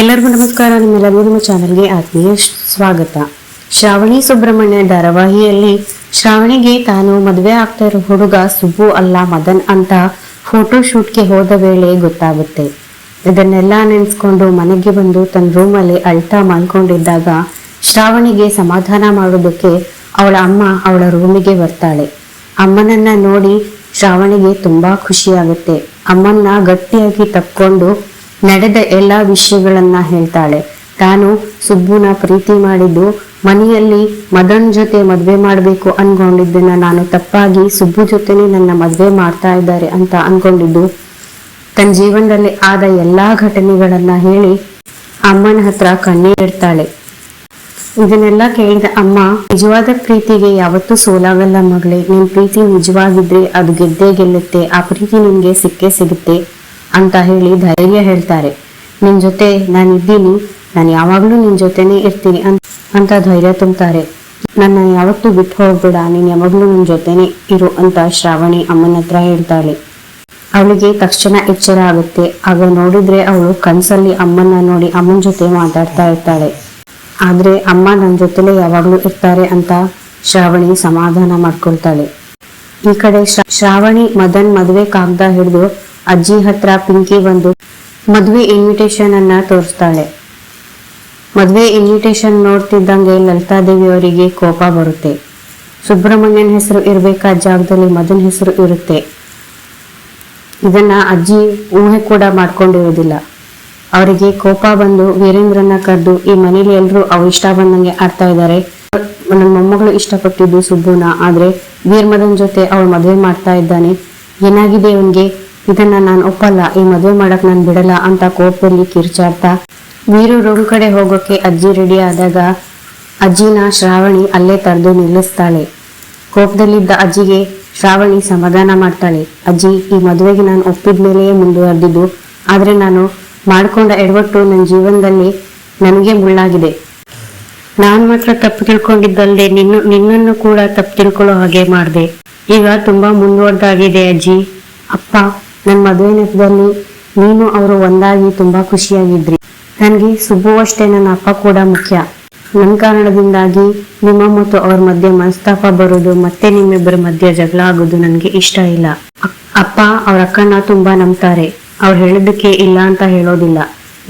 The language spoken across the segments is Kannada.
ಎಲ್ಲರಿಗೂ ನಮಸ್ಕಾರ. ನಿಮ್ಮೆಲ್ಲರಿಗೂ ನಮ್ಮ ಚಾನಲ್ಗೆ ಆತ್ಮೀಯ ಸ್ವಾಗತ. ಶ್ರಾವಣಿ ಸುಬ್ರಹ್ಮಣ್ಯ ಧಾರಾವಾಹಿಯಲ್ಲಿ ಶ್ರಾವಣಿಗೆ ತಾನು ಮದುವೆ ಆಗ್ತಾ ಇರೋ ಹುಡುಗ ಸುಬ್ಬು ಅಲ್ಲ ಮದನ್ ಅಂತ ಫೋಟೋ ಶೂಟ್ಗೆ ಹೋದ ವೇಳೆ ಗೊತ್ತಾಗುತ್ತೆ. ಇದನ್ನೆಲ್ಲ ನೆನೆಸ್ಕೊಂಡು ಮನೆಗೆ ಬಂದು ತನ್ನ ರೂಮಲ್ಲಿ ಅಳ್ತಾ ಮಲ್ಕೊಂಡಿದ್ದಾಗ ಶ್ರಾವಣಿಗೆ ಸಮಾಧಾನ ಮಾಡೋದಕ್ಕೆ ಅವಳ ಅಮ್ಮ ಅವಳ ರೂಮಿಗೆ ಬರ್ತಾಳೆ. ಅಮ್ಮನನ್ನ ನೋಡಿ ಶ್ರಾವಣಿಗೆ ತುಂಬಾ ಖುಷಿಯಾಗುತ್ತೆ. ಅಮ್ಮನ್ನ ಗಟ್ಟಿಯಾಗಿ ತಪ್ಕೊಂಡು ನಡೆದ ಎಲ್ಲಾ ವಿಷಯಗಳನ್ನ ಹೇಳ್ತಾಳೆ. ತಾನು ಸುಬ್ಬುನ ಪ್ರೀತಿ ಮಾಡಿದ್ದು, ಮನೆಯಲ್ಲಿ ಮದನ್ ಜೊತೆ ಮದ್ವೆ ಮಾಡಬೇಕು ಅನ್ಕೊಂಡಿದ್ದನ್ನ ನಾನು ತಪ್ಪಾಗಿ ಸುಬ್ಬು ಜೊತೆನೆ ನನ್ನ ಮದ್ವೆ ಮಾಡ್ತಾ ಇದ್ದಾರೆ ಅಂತ ಅನ್ಕೊಂಡಿದ್ದು. ತನ್ನ ಜೀವನದಲ್ಲಿ ಆದ ಎಲ್ಲಾ ಘಟನೆಗಳನ್ನ ಹೇಳಿ ಅಮ್ಮನ ಹತ್ರ ಕಣ್ಣೀರಿಡ್ತಾಳೆ ಇದನ್ನೆಲ್ಲ ಕೇಳಿದ ಅಮ್ಮ, ನಿಜವಾದ ಪ್ರೀತಿಗೆ ಯಾವತ್ತೂ ಸೋಲಾಗಲ್ಲ ಮಗಳೇ. ನಿನ್ ಪ್ರೀತಿ ನಿಜವಾಗಿದ್ರೆ ಅದು ಗೆದ್ದೇ ಗೆಲ್ಲುತ್ತೆ. ಆ ಪ್ರೀತಿ ನಿನ್ಗೆ ಸಿಕ್ಕೇ ಸಿಗುತ್ತೆ. ಅಂತ ಹೇಳಿ ಧೈರ್ಯ ಹೇಳ್ತಾರೆ. ನಿನ್ ಜೊತೆ ನಾನಿದ್ದೀನಿ, ನಾನು ಯಾವಾಗ್ಲೂ ನಿನ್ ಜೊತೆನೇ ಇರ್ತೀನಿ ಅಂತ ಧೈರ್ಯ ತುಂಬ್ತಾರೆ. ನನ್ನ ಯಾವತ್ತೂ ಬಿಟ್ಟು ಹೋಗ್ಬೇಡ, ನೀನ್ ಯಾವಾಗ್ಲೂ ನಿನ್ ಜೊತೆನೇ ಇರು ಅಂತ ಶ್ರಾವಣಿ ಅಮ್ಮನ ಹತ್ರ ಹೇಳ್ತಾಳೆ. ಅವಳಿಗೆ ತಕ್ಷಣ ಎಚ್ಚರ ಆಗುತ್ತೆ. ಆಗ ನೋಡಿದ್ರೆ ಅವಳು ಕನಸಲ್ಲಿ ಅಮ್ಮನ ನೋಡಿ ಅಮ್ಮನ ಜೊತೆ ಮಾತಾಡ್ತಾ ಇರ್ತಾಳೆ. ಆದ್ರೆ ಅಮ್ಮ ನನ್ನ ಜೊತೆಲೇ ಯಾವಾಗ್ಲೂ ಇರ್ತಾರೆ ಅಂತ ಶ್ರಾವಣಿ ಸಮಾಧಾನ ಮಾಡ್ಕೊಳ್ತಾಳೆ. ಈ ಕಡೆ ಶ್ರಾ- ಶ್ರಾವಣಿ ಮದನ್ ಮದುವೆ ಕಾಗ್ದ ಹಿಡಿದು ಅಜ್ಜಿ ಹತ್ರ ಪಿಂಕಿ ಬಂದು ಮದುವೆ ಇನ್ವಿಟೇಷನ್ ಅನ್ನ ತೋರಿಸ್ತಾಳೆ. ಮದುವೆ ಇನ್ವಿಟೇಷನ್ ನೋಡ್ತಿದ್ದಂಗೆ ಲಲಿತಾದೇವಿ ಅವರಿಗೆ ಕೋಪ ಬರುತ್ತೆ. ಸುಬ್ರಹ್ಮಣ್ಯನ್ ಹೆಸರು ಇರಬೇಕಾದ ಜಾಗದಲ್ಲಿ ಮದನ್ ಹೆಸರು ಇರುತ್ತೆ. ಇದನ್ನ ಅಜ್ಜಿ ಊಹೆ ಕೂಡ ಮಾಡ್ಕೊಂಡಿರೋದಿಲ್ಲ ಅವರಿಗೆ ಕೋಪ ಬಂದು ವೀರೇಂದ್ರನ ಕರೆದು ಈ ಮನೇಲಿ ಎಲ್ಲರೂ ಅವ್ರು ಇಷ್ಟ ಬಂದಂಗೆ ಆಡ್ತಾ ಇದ್ದಾರೆ. ನನ್ನ ಮೊಮ್ಮಗಳು ಇಷ್ಟಪಟ್ಟಿದ್ದು ಸುಬ್ಬುನ, ಆದ್ರೆ ವೀರ್ಮದನ್ ಜೊತೆ ಅವಳು ಮದುವೆ ಮಾಡ್ತಾ ಇದ್ದಾನೆ. ಏನಾಗಿದೆ ಅವನ್ಗೆ ಇದನ್ನ ನಾನು ಒಪ್ಪಲ್ಲ, ಈ ಮದುವೆ ಮಾಡಕ್ ನಾನು ಬಿಡಲ್ಲ ಅಂತ ಕೋಪದಲ್ಲಿ ಕಿರ್ಚಾಡ್ತಾ ವೀರು ರೂಮ್ ಕಡೆ ಹೋಗೋಕೆ ಅಜ್ಜಿ ರೆಡಿ ಆದಾಗ ಅಜ್ಜಿನ ಶ್ರಾವಣಿ ಅಲ್ಲೇ ತಡೆದು ನಿಲ್ಲಿಸ್ತಾಳೆ. ಕೋಪದಲ್ಲಿದ್ದ ಅಜ್ಜಿಗೆ ಶ್ರಾವಣಿ ಸಮಾಧಾನ ಮಾಡ್ತಾಳೆ. ಅಜ್ಜಿ, ಈ ಮದುವೆಗೆ ನಾನು ಒಪ್ಪಿದ ಮೇಲೆಯೇ ಮುಂದುವರೆದಿದ್ದು, ಆದ್ರೆ ನಾನು ಮಾಡ್ಕೊಂಡ ಎಡವಟ್ಟು ನನ್ನ ಜೀವನದಲ್ಲಿ ನನಗೆ ಮುಳ್ಳಾಗಿದೆ. ನಾನು ಮಾತ್ರ ತಪ್ಪು ತಿಳ್ಕೊಂಡಿದ್ದಲ್ಲದೆ ನಿನ್ನ, ನಿನ್ನನ್ನು ಕೂಡ ತಪ್ಪು ತಿಳ್ಕೊಳ್ಳೋ ಹಾಗೆ ಮಾಡಿದೆ. ಈಗ ತುಂಬಾ ಮುಂದುವರೆದಾಗಿದೆ ಅಜ್ಜಿ. ಅಪ್ಪ ನನ್ನ ಮದುವೆ ನೆಪದಲ್ಲಿ ನೀನು ಅವರು ಒಂದಾಗಿ ತುಂಬಾ ಖುಷಿಯಾಗಿದ್ರಿ. ನನಗೆ ಸುಬ್ಬುವಷ್ಟೇ ನನ್ನ ಅಪ್ಪ ಕೂಡ ಮುಖ್ಯ. ನನ್ನ ಕಾರಣದಿಂದಾಗಿ ನಿಮ್ಮ ಮತ್ತು ಅವ್ರ ಮಧ್ಯೆ ಮನಸ್ತಾಪ ಬರೋದು ಮತ್ತೆ ನಿಮ್ಮಿಬ್ಬರ ಮಧ್ಯೆ ಜಗಳ ಆಗೋದು ನನಗೆ ಇಷ್ಟ ಇಲ್ಲ. ಅಪ್ಪ ಅವ್ರ ಅಕ್ಕನ ತುಂಬಾ ನಂಬ್ತಾರೆ. ಅವ್ರು ಹೇಳಿದ್ದಕ್ಕೆ ಇಲ್ಲ ಅಂತ ಹೇಳೋದಿಲ್ಲ.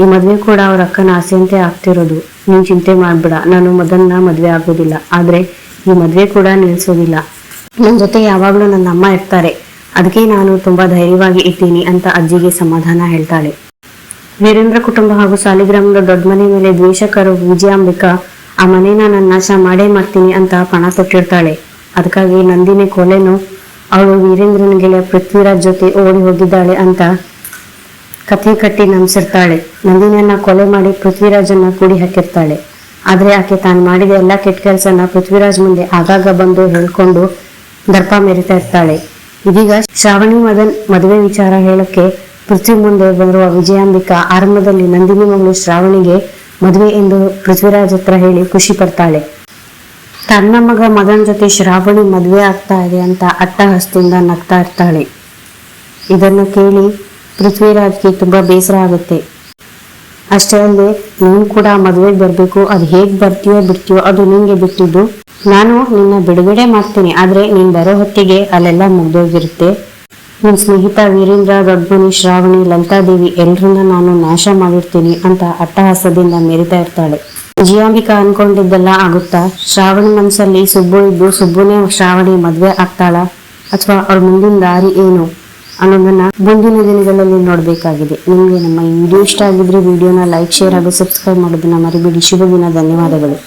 ಈ ಮದ್ವೆ ಕೂಡ ಅವ್ರ ಅಕ್ಕನ ಆಸೆಯಂತೆ ಆಗ್ತಿರೋದು. ನೀನ್ ಚಿಂತೆ ಮಾಡ್ಬೇಡ, ನಾನು ಮದನ್ನ ಮದ್ವೆ ಆಗೋದಿಲ್ಲ. ಆದ್ರೆ ಈ ಮದ್ವೆ ಕೂಡ ನಿಲ್ಸೋದಿಲ್ಲ. ನನ್ನ ಜೊತೆ ಯಾವಾಗ್ಲೂ ನನ್ನ ಅಮ್ಮ ಇರ್ತಾರೆ. ಅದಕ್ಕೆ ನಾನು ತುಂಬಾ ಧೈರ್ಯವಾಗಿ ಇದ್ದೀನಿ ಅಂತ ಅಜ್ಜಿಗೆ ಸಮಾಧಾನ ಹೇಳ್ತಾಳೆ. ವೀರೇಂದ್ರ ಕುಟುಂಬ ಹಾಗೂ ಸಾಲಿಗ್ರಾಮದ ದೊಡ್ಡ ಮನೆ ಮೇಲೆ ದ್ವೇಷಕರು, ವಿಜಯಾಂಬಿಕಾ, ಆ ಮನೇನ ನನ್ನ ನಾಶ ಮಾಡೇ ಮಾಡ್ತೀನಿ ಅಂತ ಪಣ ತೊಟ್ಟಿರ್ತಾಳೆ. ಅದಕ್ಕಾಗಿ ನಂದಿನಿ ಕೊಲೆನು, ಅವಳು ವೀರೇಂದ್ರನ ಗೆಳೆಯ ಪೃಥ್ವಿರಾಜ್ ಜೊತೆ ಓಡಿ ಹೋಗಿದ್ದಾಳೆ ಅಂತ ಕಥೆ ಕಟ್ಟಿ ನಂಬಿಸಿರ್ತಾಳೆ. ನಂದಿನಿಯನ್ನ ಕೊಲೆ ಮಾಡಿ ಪೃಥ್ವಿರಾಜನ್ನ ಕೂಡಿ ಹಾಕಿರ್ತಾಳೆ. ಆದ್ರೆ ಆಕೆ ತಾನು ಮಾಡಿದ ಎಲ್ಲಾ ಕೆಟ್ಟ ಕೆಲಸನ ಪೃಥ್ವಿರಾಜ್ ಮುಂದೆ ಆಗಾಗ ಬಂದು ಹೇಳ್ಕೊಂಡು ದರ್ಪ ಮೆರಿತಾ ಇರ್ತಾಳೆ. ಇದೀಗ ಶ್ರಾವಣಿ ಮದನ್ ಮದುವೆ ವಿಚಾರ ಹೇಳಕ್ಕೆ ಪೃಥ್ವಿ ಮುಂದೆ ಬರುವ ವಿಜಯಾಂಬಿಕಾ ಆರಂಭದಲ್ಲಿ ನಂದಿನಿ ಮಗಳು ಶ್ರಾವಣಿಗೆ ಮದುವೆ ಎಂದು ಪೃಥ್ವಿರಾಜ್ ಹತ್ರ ಹೇಳಿ ಖುಷಿ ಪಡ್ತಾಳೆ. ತನ್ನ ಮಗ ಮದನ್ ಜೊತೆ ಶ್ರಾವಣಿ ಮದುವೆ ಆಗ್ತಾ ಇದೆ ಅಂತ ಅಟ್ಟಹಸ್ತಿಂದ ನಗ್ತಾ ಇರ್ತಾಳೆ. ಇದನ್ನು ಕೇಳಿ ಪೃಥ್ವಿರಾಜ್ಗೆ ತುಂಬಾ ಬೇಸರ ಆಗುತ್ತೆ. ಅಷ್ಟೇ ಅಲ್ಲದೆ, ನೀನು ಕೂಡ ಮದುವೆಗೆ ಬರಬೇಕು. ಅದು ಹೇಗೆ ಬರ್ತೀಯೋ ಬಿಡ್ತೀಯೋ ಅದು ನಿಂಗೆ ಬಿಟ್ಟಿದ್ದು. ನಾನು ನಿನ್ನ ಬಿಡುಗಡೆ ಮಾಡ್ತೀನಿ, ಆದ್ರೆ ನೀನ್ ಬರೋ ಹೊತ್ತಿಗೆ ಅಲ್ಲೆಲ್ಲ ಮುಗ್ದೋಗಿರುತ್ತೆ. ನಿನ್ ಸ್ನೇಹಿತ ವೀರೇಂದ್ರ ದೊಡ್ಮನಿ ಶ್ರಾವಣಿ ಲಲಿತಾದೇವಿ ಎಲ್ಲರನ್ನ ನಾನು ನಾಶ ಮಾಡಿರ್ತೀನಿ ಅಂತ ಅಟ್ಟಹಾಸದಿಂದ ಮೆರಿತಾ ಇರ್ತಾಳೆ. ಜಿಯಾಂಬಿಕಾ ಅನ್ಕೊಂಡಿದ್ದೆಲ್ಲ ಆಗುತ್ತಾ? ಶ್ರಾವಣ ಮನಸ್ಸಲ್ಲಿ ಸುಬ್ಬು ಇದ್ದು ಸುಬ್ಬುನೇ ಶ್ರಾವಣಿ ಮದ್ವೆ ಆಗ್ತಾಳ? ಅಥವಾ ಅವ್ರ ಮುಂದಿನ ದಾರಿ ಏನು? ಅನ್ನೋದನ್ನ ಮುಂದಿನ ದಿನಗಳಲ್ಲಿ ನೋಡಬೇಕಾಗಿದೆ. ನಿಮಗೆ ನಮ್ಮ ವಿಡಿಯೋ ಇಷ್ಟ ಆಗಿದ್ರೆ ವಿಡಿಯೋನ ಲೈಕ್, ಶೇರ್ ಹಾಗೂ ಸಬ್ಸ್ಕ್ರೈಬ್ ಮಾಡೋದನ್ನ ಮರಿಬೇಡಿ. ಶುಭ ದಿನ, ಧನ್ಯವಾದಗಳು.